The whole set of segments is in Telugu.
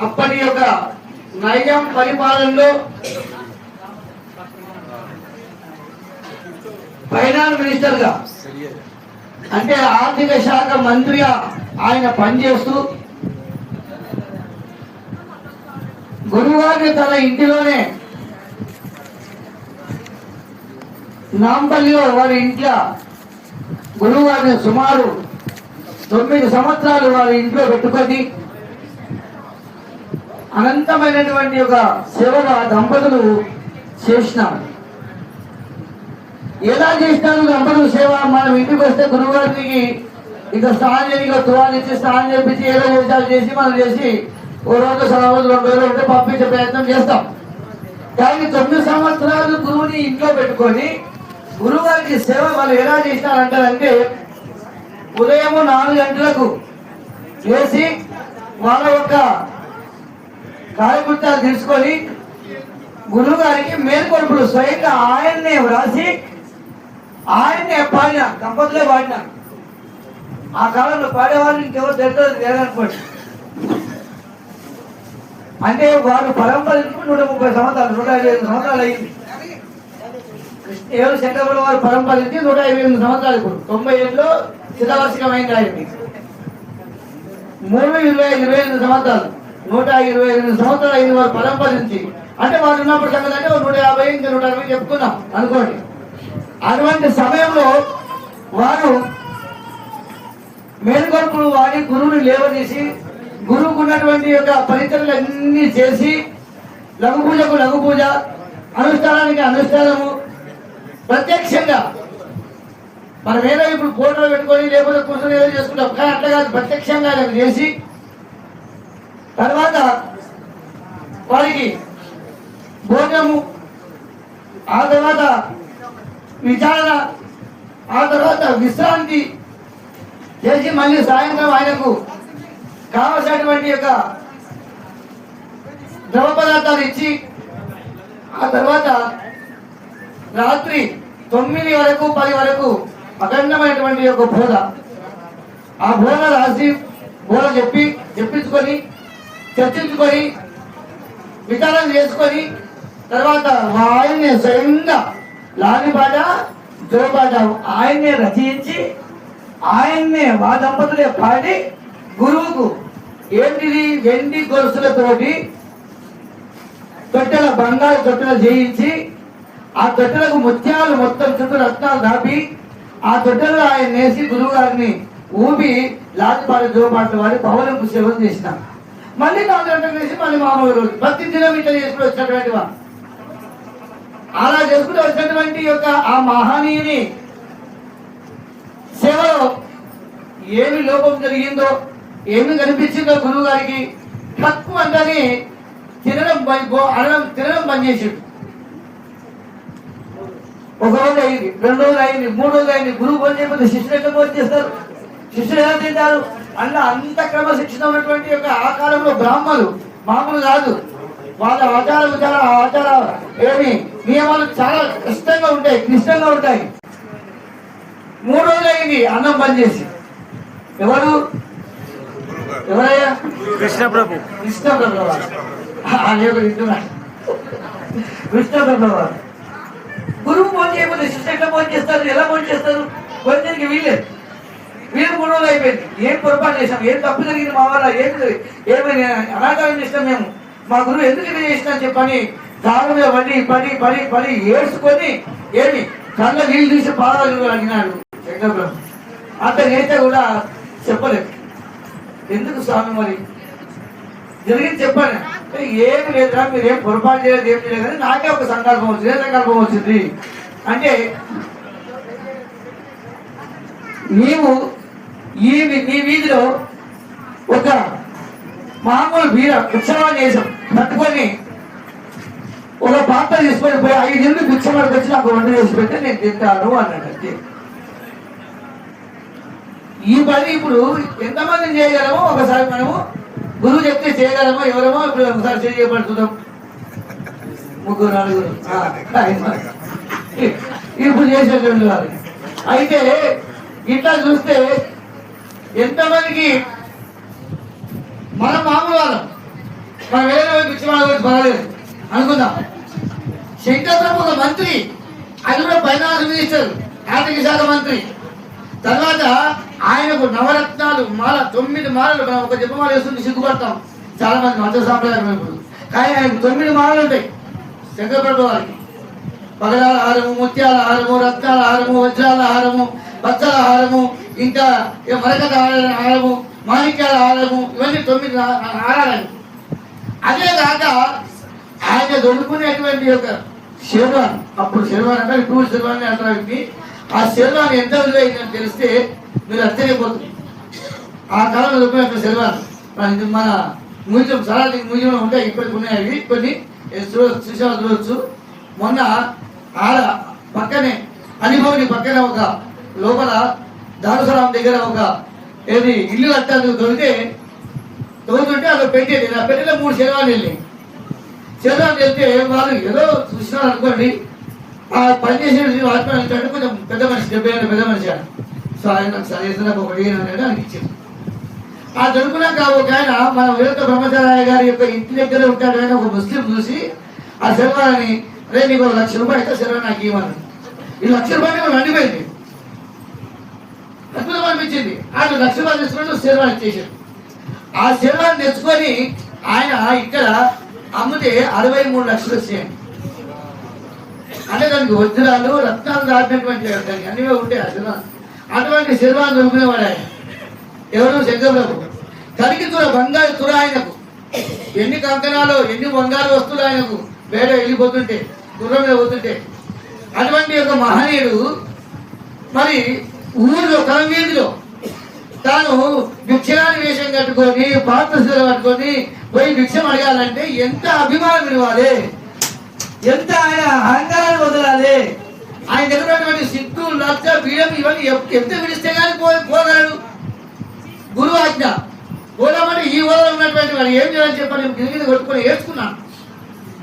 అప్పటి యొక్క నయం పరిపాలనలో ఫైనాన్స్ మినిస్టర్గా అంటే ఆర్థిక శాఖ మంత్రిగా ఆయన పనిచేస్తూ గురువారిని తన ఇంటిలోనే నాంపల్లిలో వారి ఇంట్లో గురువారిని సుమారు తొమ్మిది సంవత్సరాలు వారి ఇంట్లో పెట్టుకొని అనంతమైనటువంటి ఒక సేవలు దంపతులు చేసినారు. ఎలా చేసినారు దంపతులు సేవ? మనం ఇంటికి వస్తే గురువారికి ఇక స్నానం చేసి తువాలు ఇచ్చి స్నానం చేపించి ఏదో విషయాలు చేసి మనం చేసి ఓ రోజు సెలవులు రెండు రోజులు ఉంటే పంపించే ప్రయత్నం చేస్తాం. కానీ తొమ్మిది సంవత్సరాలు గురువుని ఇంట్లో పెట్టుకొని గురువారికి సేవ వాళ్ళు ఎలా చేసినారంటారంటే ఉదయం నాలుగు గంటలకు చేసి వాళ్ళ యొక్క కాలకృత్యాలు తీసుకొని గురువు గారికి మేల్కొలుపులు స్వయంగా ఆయన్నే వ్రాసి ఆయన్నే పాడిన దంపతులే పాడిన. ఆ కాలంలో పాడేవాళ్ళు ఇంకెవరు తెలుస్తుంది లేదనుకోండి అంటే వారు పరంపరకు నూట ముప్పై సంవత్సరాలు నూట ఇరవై ఐదు సంవత్సరాలు అయింది. ఏడు శంకరుల వారు పరంపరించి నూట ఇరవై ఎనిమిది సంవత్సరాలు ఇప్పుడు. తొంభై ఏడులో శిలావర్షికమైంది ఆయనకి. మూడు ఇరవై ఇరవై ఎనిమిది సంవత్సరాలు. నూట ఇరవై ఎనిమిది సంవత్సరాలు అయింది వారు పరంపర నుంచి అంటే వారు ఉన్నప్పుడు సంగతి అంటే నూట యాభై ఇంకా నూట అరవై చెప్పుకున్నాం అనుకోండి. అటువంటి సమయంలో వారు మేలుకొల్పులు వాడి గురువుని లేవదీసి గురువుకు ఉన్నటువంటి యొక్క పరిచయలు అన్ని చేసి లఘు పూజకు లఘు పూజ అనుష్ఠానానికి అనుష్ఠానము ప్రత్యక్షంగా. మనం ఏదో ఇప్పుడు ఫోటోలు పెట్టుకొని లేకపోతే కూర్చొని ఏదో చేసుకుంటాం. కానీ అట్లా కాదు ప్రత్యక్షంగా చేసి తర్వాత వారికి భోజనము ఆ తర్వాత విచారణ ఆ తర్వాత విశ్రాంతి చేసి మళ్ళీ సాయంత్రం ఆయనకు కావలసినటువంటి యొక్క ద్రవ పదార్థాలు ఇచ్చి ఆ తర్వాత రాత్రి తొమ్మిది వరకు పది వరకు అఖండమైనటువంటి యొక్క బోధ. ఆ బోధ రాసి బోధ చెప్పి చెప్పించుకొని చర్చించుకొని విచారం చేసుకొని తర్వాత ఆయన్నే స్వయంగా లాలిపాట జోబాట ఆయన్నే రచించి ఆయన్నే మా దంపతులే పాడి గురువుకు ఏంటిది వెండి గొలుసులతోటి తొట్టెల బంగారు తొట్టెలు చేయించి ఆ తొట్టెలకు ముత్యాలు మొత్తం చుట్టూ రత్నాలు దాపి ఆ తొట్టెలు ఆయన నేసి గురువు గారిని ఊపి లాలిపాట జోపాట వాడి పవనంకు సేవలు చేసినాం మళ్ళీ నాలుగు వేసి మళ్ళీ మామూలు రోజు. ప్రతి దినం ఇట్లా చేసుకుని వచ్చినటువంటి వారు అలా చేసుకుంటూ వచ్చినటువంటి యొక్క ఆ మహనీయుని సేవలో ఏమి లోపం జరిగిందో ఏమి కనిపించిందో గురువు గారికి తక్కువ అంటని తినడం అనడం తినడం పనిచేసాడు ఒక రోజు అయింది రెండు రోజులు అయింది మూడు రోజులు అయింది. గురువు భోజనం చేయకపోతే శిష్యులు ఎట్లా భోజనం చేస్తారు? శిష్యులు ఎలా తింటారు? అందులో అంత క్రమశిక్షణ ఉన్నటువంటి యొక్క ఆ కాలంలో బ్రాహ్మణులు మామూలు కాదు. వాళ్ళ ఆచార విచార ఆచార ఏమి? నియమాలు చాలా కష్టంగా ఉంటాయి క్లిష్టంగా ఉంటాయి. మూడు రోజులు అయింది అన్నం బంద్ చేసి. ఎవరు? ఎవరయ్యా? కృష్ణ ప్రభు. కృష్ణ ప్రభువారు అనేక వింటున్నాడు కృష్ణ ప్రభువారు గురువు ఫోన్ చేయకపోతే శిష్యులు ఎట్లా ఫోన్ చేస్తారు? ఎలా ఫోన్ చేస్తారు? కొంచెంకి వీల్లేదు. మేము మూడు రోజులు అయిపోయింది. ఏం పొరపాటు చేసాం ఏం తప్పు జరిగింది మా వల్ల? ఏం ఏమైనా అనాచారం చేసినాం మేము. మా గురువు ఎందుకు ఇది చేసినా చెప్పని దాని మీద పడి పడి పడి పడి ఏడ్చుకొని ఏమి? కళ్ళ నీళ్ళు తీసి పాదాలు అడిగినాడు శంకర బ్రహ్మ అంత నేత కూడా చెప్పలేదు. ఎందుకు స్వామి మరి? జరిగింది చెప్పాను ఏం ఏమి లేదురా మీరు ఏం పొరపాటు చేయలేదు ఏం చేయలేదు కానీ నాకే ఒక సంకల్పం వచ్చింది ఏ సంకల్పం వచ్చింది. అంటే నీవు ఈ వి- వీధిలో ఒక మామూలు వీర ఉత్సవాన్ని చేసాం పట్టుకొని ఒక పాత్ర తీసుకొని పోయి ఐదు ఇళ్ళు బిచ్చమడికి వచ్చి నాకు వంట చేసి పెడితే నేను తింటాను అన్నాడు అంతే ఈ పని ఇప్పుడు ఎంతమంది చేయగలమో ఒకసారి మనము గురువు చెప్తే చేయగలమో ఎవరమో ఇప్పుడు ఒకసారి చేయబడుతున్నాం ముగ్గురు నలుగురు. ఇప్పుడు చేసేటువంటి వారు అయితే ఇట్లా చూస్తే ఎంతమందికి మన మామూలు వాళ్ళం? వాళ్ళ గురించి పర్వాలేదు అనుకుందాం. శంకరరావు ఒక మంత్రి అది కూడా ఫైనాన్స్ మినిస్టర్ ఆర్థిక శాఖ మంత్రి. తర్వాత ఆయనకు నవరత్నాలు మాల తొమ్మిది మాలలు మనం ఒక జపమాల వేస్తుంటే సిగ్గుపడతాం. చాలా మంది మత సాంప్రదాయం ఇప్పుడు కానీ ఆయనకు తొమ్మిది మాలలు ఉంటాయి. శంకరప్రభు వారికి పగడాల హారము ముత్యాల హారము రత్నాల హారము వజ్రాల హారము బచ్చల హారము ఇంకా ఇక మరకత హార- మాణిక్యాల ఆలయము ఇవన్నీ తొమ్మిది ఆలయాలు హారాలు అదే కాక ఆయన దొరుకునేటువంటి ఒక శర్వాన్ అప్పుడు శర్వాన్ అంటే టూ శర్వాన్ అంటారు వ్యక్తి. ఆ శర్వాన్ ఎంత విలువైందని తెలిస్తే మీరు ఆశ్చర్యపోతుంది ఆ కాలంలో దొరికినటువంటి శర్వాన్ మన ఇది మన మ్యూజియం సరాలి మ్యూజియంలో ఉంటాయి ఇప్పటికి ఉన్నాయి అవి కొన్ని. ఏ చూడ- చూసావా మొన్న ఆడ పక్కనే అనుభవని పక్కన ఒక లోపల దారుసరాం దగ్గర ఒక ఏది ఇల్లు కట్టాలి దొరికితే తోడుంటే అక్కడ పెట్టేది. నా పెట్టిన మూడు శరీరాలు వెళ్ళి శనివారం వెళ్తే వాళ్ళు ఏదో చూసినారు అనుకోండి ఆ పనిచేసే వాచ్మెన్ అంటే కొంచెం పెద్ద మనిషి డెబ్బై ఏళ్ళ పెద్ద మనిషి ఆయన. సో ఆయన నాకు సరే నాకు ఒక అనేది ఆయనకి ఇచ్చింది ఆ దొరుకున్నాక ఒక ఆయన మన వీరత బ్రహ్మచారాయ గారి యొక్క ఇంటి దగ్గర ఉంటాడు ఆయన ఒక ముస్లిం చూసి ఆ శర్వాన్ని రే నీకు ఒక లక్ష రూపాయలు అయితే శర్వా నాకు ఇవ్వాలి ఈ లక్ష రూపాయలు వండిపోయింది అద్భుతం అనిపించింది ఆయన లక్ష రూపాయలు తీసుకుని శర్వా ఆ శరీరాన్ని తెచ్చుకొని ఆయన ఇక్కడ అమ్మితే అరవై మూడు లక్షలు వచ్చాయండి అంటే దానికి వజ్రాలు రత్నాలు దాటినటువంటి దానికి అన్నివే ఉంటాయి ఆ అటువంటి శర్వాన్ని దొరుకునేవాడు ఆయన. ఎవరు? శంకరబాబు. కలిగి తుర బంగారు తుర ఆయనకు. ఎన్ని కంకణాలు ఎన్ని బంగారు వస్తువులు ఆయనకు. బయట వెళ్ళిపోతుంటే గుర్రం మీద పోతుంటే అటువంటి ఒక మహనీయుడు మరి ఊళ్ళో కలం వీధిలో తాను భిక్షగాని వేషం కట్టుకొని పాత్రశీల కట్టుకొని పోయి భిక్షం అడగాలంటే ఎంత అభిమానం ఇవ్వాలి? ఎంత ఆయన అహంకారాన్ని వదలాలి? ఆయన దగ్గర ఉన్నటువంటి సిగ్గు లజ్జ బీడం ఇవన్నీ ఎంత విడిస్తే కానీ పో పోగలడు గురువు ఆజ్ఞ. పోదామంటే ఈ ఊళ్ళో ఉన్నటువంటి వాడు ఏం చేయాలని చెప్పని గిరిగిరి కొట్టుకొని ఏడ్చుకున్నాను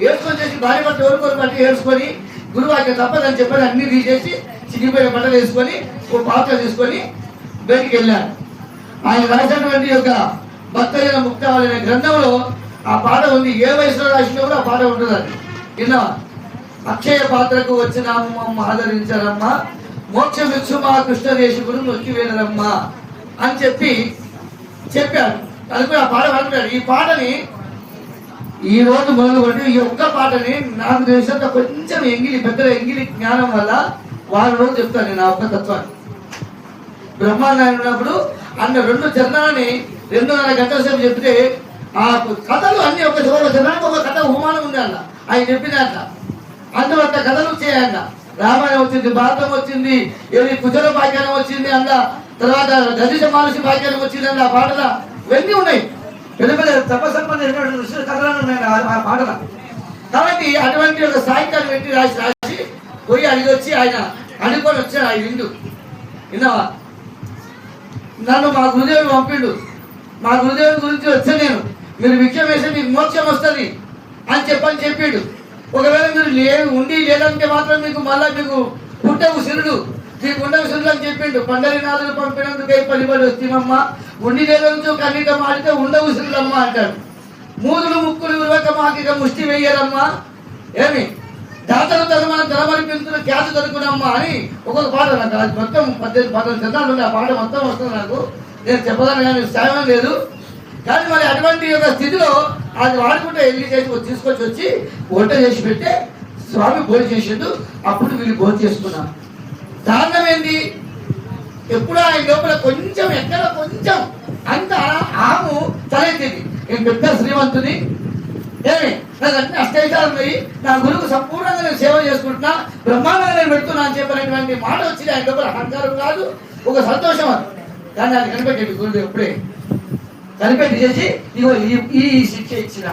ఏడ్చుకొని చేసి భార్య భర్త ఎవరికొరు పట్టి ఏడ్చుకొని గురువు ఆజ్ఞ తప్పదని చెప్పని అన్ని తీసేసి చిరిగిపోయిన బట్టలు వేసుకొని ఒక పాత్ర తీసుకొని బయటికి వెళ్ళారు. ఆయన రాసినటువంటి యొక్క భక్తజన ముక్తావళి అనే గ్రంథంలో ఆ పాట ఉంది. ఏ వయసులో రాసినా కూడా ఆ పాట ఉంటుంది విన్నా అక్షయ పాత్రకు వచ్చినాము మమ్మ ఆదరించారమ్మా. మోక్ష విక్షు మా కృష్ణ దేశకుడు అని చెప్పి చెప్పాడు. అది ఆ పాట పడుతున్నాడు. ఈ పాటని ఈ రోజు మొదలుకొని ఈ ఒక్క పాటని నాకు తెలిసినంత కొంచెం ఎంగిలి పెద్దల ఎంగిలి జ్ఞానం వల్ల వారం చెప్తాను నేను ఆ తత్వాన్ని. బ్రహ్మాండాన్ని ఉన్నప్పుడు అన్న రెండు చరణాలని రెండున్నర గంటల సేపు చెప్తే ఆ కథలు అన్ని ఒక చరణానికి ఒక కథ ఉమానం ఉంది అన్న. ఆయన చెప్పినాక అందువల్ల కథలు చేయండి రామాయణం వచ్చింది భారతం వచ్చింది ఏది కుచల భాగ్యానం వచ్చింది అన్న. తర్వాత దళిత మానసి భాగ్యానం వచ్చింది అన్న ఆ పాటల. ఇవన్నీ ఉన్నాయి. పెద్ద పెద్ద తపసంపన్న ఋషుల కథలు ఉన్నాయి ఆ- పాటల. కాబట్టి అటువంటి ఒక సాహిత్యాన్ని పెట్టి రాసి పోయి అడిగి వచ్చి ఆయన అనుకొని వచ్చాడు ఆయన ఇండు విన్నావా? నన్ను మా గురుదేవుడు పంపిండు. మా గురుదేవుడి గురించి వచ్చాను నేను. మీరు విక్షం వేస్తే మీకు మోక్షం వస్తుంది అని చెప్పని చెప్పిండు. ఒకవేళ మీరు లే ఉండి లేదంటే మాత్రం మీకు మళ్ళా మీకు పుట్టవు సిరుడు మీకు ఉండవు సిరుడు అని చెప్పిండు. పండరినాథులు పంపినందుకై పలిబడి వస్తేమమ్మ ఉండి లేదంటూ కన్నీట మాడితే ఉండవు సిరుడమ్మ అంటాడు. మూదులు ముక్కులు ఉరవక మాకిక ముష్టి వెయ్యరమ్మా ఏమి? దాతలు తనమని పిలుస్తున్న ఖ్యాతి దొరుకునమ్మా అని ఒక్కొక్క పాట నాకు అది మొత్తం పద్దెనిమిది పద్దెనిమిది చందాలు ఉంది. ఆ పాట మొత్తం వస్తుంది నాకు. నేను చెప్పదాను కానీ సాయం లేదు. కానీ మరి అటువంటి యొక్క స్థితిలో అది వాడుకుంటే వెళ్ళి చేసి తీసుకొచ్చి వచ్చి వంట చేసి పెడితే స్వామి భోజనం చేసిండు. అప్పుడు వీళ్ళు భోజనం చేసుకున్నాను కారణం ఏంటి? ఎప్పుడు ఆయన లోపల కొంచెం ఎక్కడ కొంచెం అంత ఆము తలెత్తింది. నేను పెద్ద శ్రీమంతుని నాకు అన్ని అష్టైతాలు ఉన్నాయి నా గురువు సంపూర్ణంగా నేను సేవ చేసుకుంటున్నా బ్రహ్మాండంగా నేను పెడుతున్నా అని చెప్పినటువంటి మాట వచ్చింది. ఆయన లోపల అహంకారం కాదు ఒక సంతోషం అది. కానీ అది కనిపెట్టండి గురువు ఎప్పుడే కనిపెట్టి చేసి ఇగో ఈ శిక్ష ఇచ్చిన